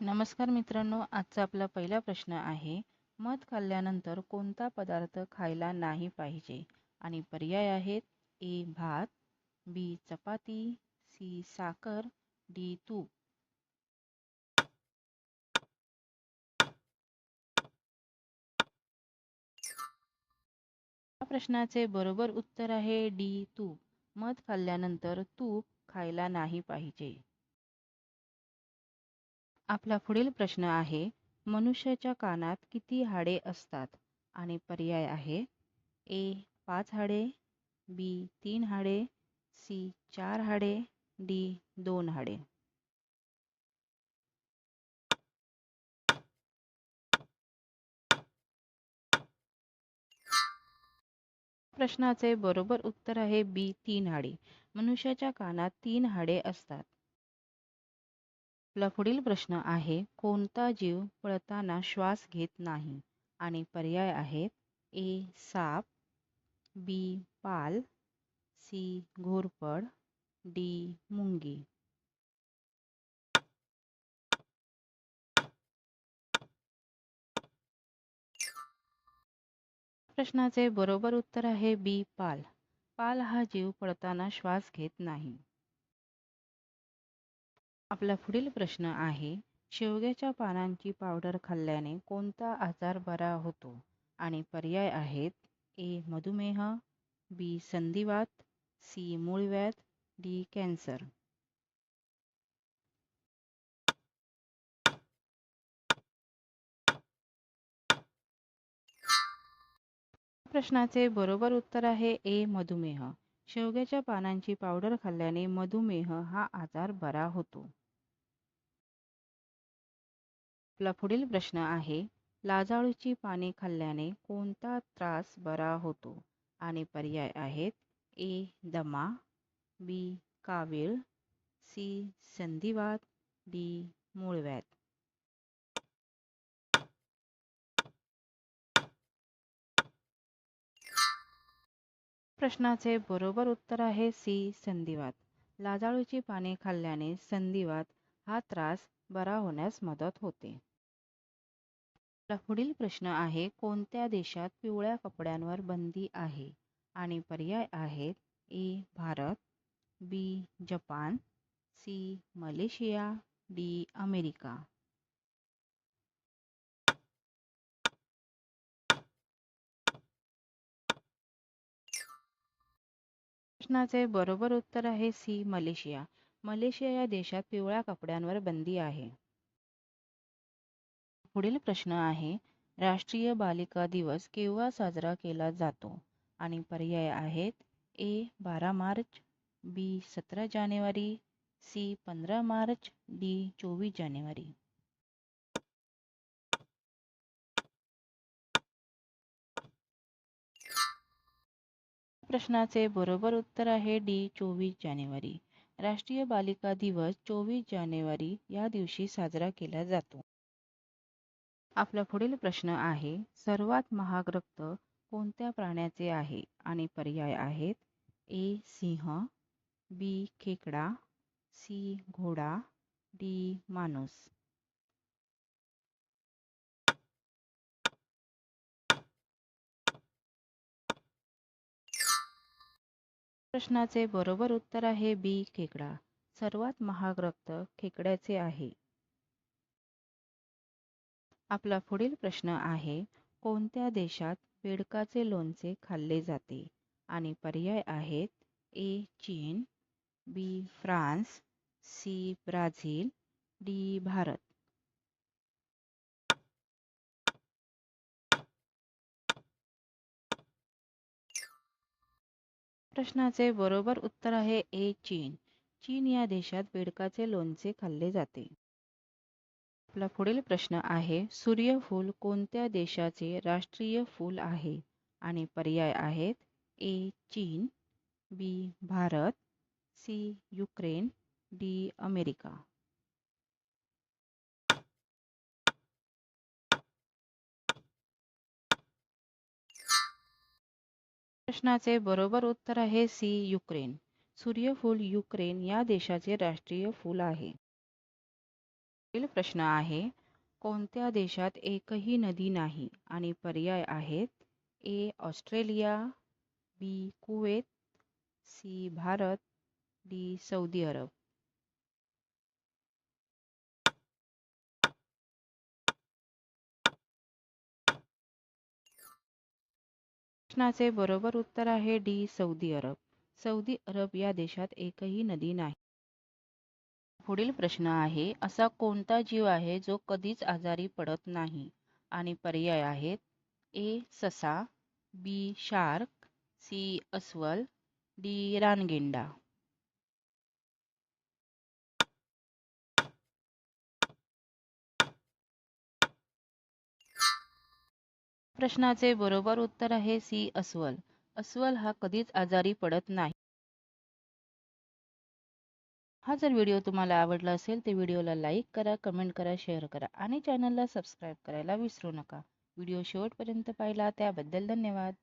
नमस्कार मित्रांनो आजचा आपला पहिला प्रश्न आहे मध खाल्ल्यानंतर कोणता पदार्थ खायला नाही पाहिजे? आणि पर्याय आहेत ए भात बी चपाती सी साखर डी तूप. या प्रश्नाचे बरोबर उत्तर आहे डी तूप. मध खाल्ल्यानंतर तूप खायला नाही पाहिजे. आपला पुढील प्रश्न आहे मनुष्याच्या कानात किती हाडे असतात? आणि पर्याय आहे ए पाच हाडे बी तीन हाडे सी चार हाडे डी दोन हाडे. प्रश्नाचे बरोबर उत्तर आहे बी तीन हाडे. मनुष्याच्या कानात तीन हाडे असतात. आपला पुढील प्रश्न आहे कोणता जीव पळताना श्वास घेत नाही? आणि पर्याय आहेत ए साप बी पाल सी घोरपड डी मुंगी. प्रश्नाचे बरोबर उत्तर आहे बी पाल. पाल हा जीव पळताना श्वास घेत नाही. आपला पुढील प्रश्न आहे शेवग्याच्या पानांची पावडर खाल्ल्याने कोणता आजार बरा होतो? आणि पर्याय आहेत ए मधुमेह बी संधिवात सी मूळव्याध डी कॅन्सर. प्रश्नाचे बरोबर उत्तर आहे ए मधुमेह. शेवग्याच्या पानांची पावडर खाल्ल्याने मधुमेह हा आजार बरा होतो. आपला पुढील प्रश्न आहे लाजाळूची पाने खाल्ल्याने कोणता त्रास बरा होतो? आणि पर्याय आहेत ए दमा बी कावीळ सी संधिवात डी मूळव्यात प्रश्नाचे बरोबर उत्तर आहे सी संधिवात. लाजाळूची पाने खाल्ल्याने संधिवात हा त्रास बरा होण्यास मदत होते. पुढील प्रश्न आहे कोणत्या देशात पिवळ्या कपड्यांवर बंदी आहे? आणि पर्याय आहेत A Bharat B Japan C Malaysia D America. प्रश्नाचे बरोबर उत्तर आहे सी मलेशिया. मलेशिया या देशात पिवळ्या कपड्यांवर बंदी आहे. पुढील प्रश्न आहे राष्ट्रीय बालिका दिवस केव्हा साजरा केला जातो? आणि पर्याय आहेत ए बारा मार्च बी सतरा जानेवारी सी पंधरा मार्च डी चोवीस जानेवारी. प्रश्नाचे बरोबर उत्तर आहे डी चोवीस जानेवारी. राष्ट्रीय बालिका दिवस चोवीस जानेवारी या दिवशी साजरा केला जातो. आपला पुढील प्रश्न आहे सर्वात महाग रक्त कोणत्या प्राण्याचे आहे आणि पर्याय आहेत? ए सिंह बी खेकडा सी घोडा डी माणूस. प्रश्नाचे बरोबर उत्तर आहे बी खेकडा. सर्वात महाग रक्त खेकड्याचे आहे. आपला पुढील प्रश्न आहे कोणत्या देशात बेडकाचे लोणचे खाल्ले जाते? आणि पर्याय आहेत ए चीन B France C Brazil D Bharat. प्रश्नाचे बरोबर उत्तर आहे ए चीन. चीन या देशात बेडकाचे लोणचे खाल्ले जाते. आपला पुढील प्रश्न आहे सूर्यफूल कोणत्या देशाचे राष्ट्रीय फूल आहे? आणि पर्याय आहेत ए चीन B Bharat C Ukraine D America. प्रश्नाचे बरोबर उत्तर आहे सी युक्रेन. सूर्यफूल युक्रेन या देशाचे राष्ट्रीय फूल आहे. पुढील प्रश्न आहे कोणत्या देशात एकही नदी नाही आणि पर्याय आहेत? A Australia B Kuwait C Bharat D Saudi अरब. प्रश्नाचे बरोबर उत्तर आहे डी सौदी अरब. सौदी अरब या देशात एकही नदी नाही. पुढील प्रश्न आहे असा कोणता जीव आहे जो कधीच आजारी पडत नाही? आणि पर्याय आहेत ए ससा बी शार्क सी अस्वल डी रानगिंडा. प्रश्नाचे बरोबर उत्तर आहे सी अस्वल. अस्वल हा कधीच आजारी पडत नाही. हा जर व्हिडिओ तुम्हाला आवडला असेल तर व्हिडिओला लाईक करा कमेंट करा शेअर करा आणि चॅनलला सबस्क्राईब करायला विसरू नका. व्हिडिओ शेवटपर्यंत पाहिला त्याबद्दल धन्यवाद.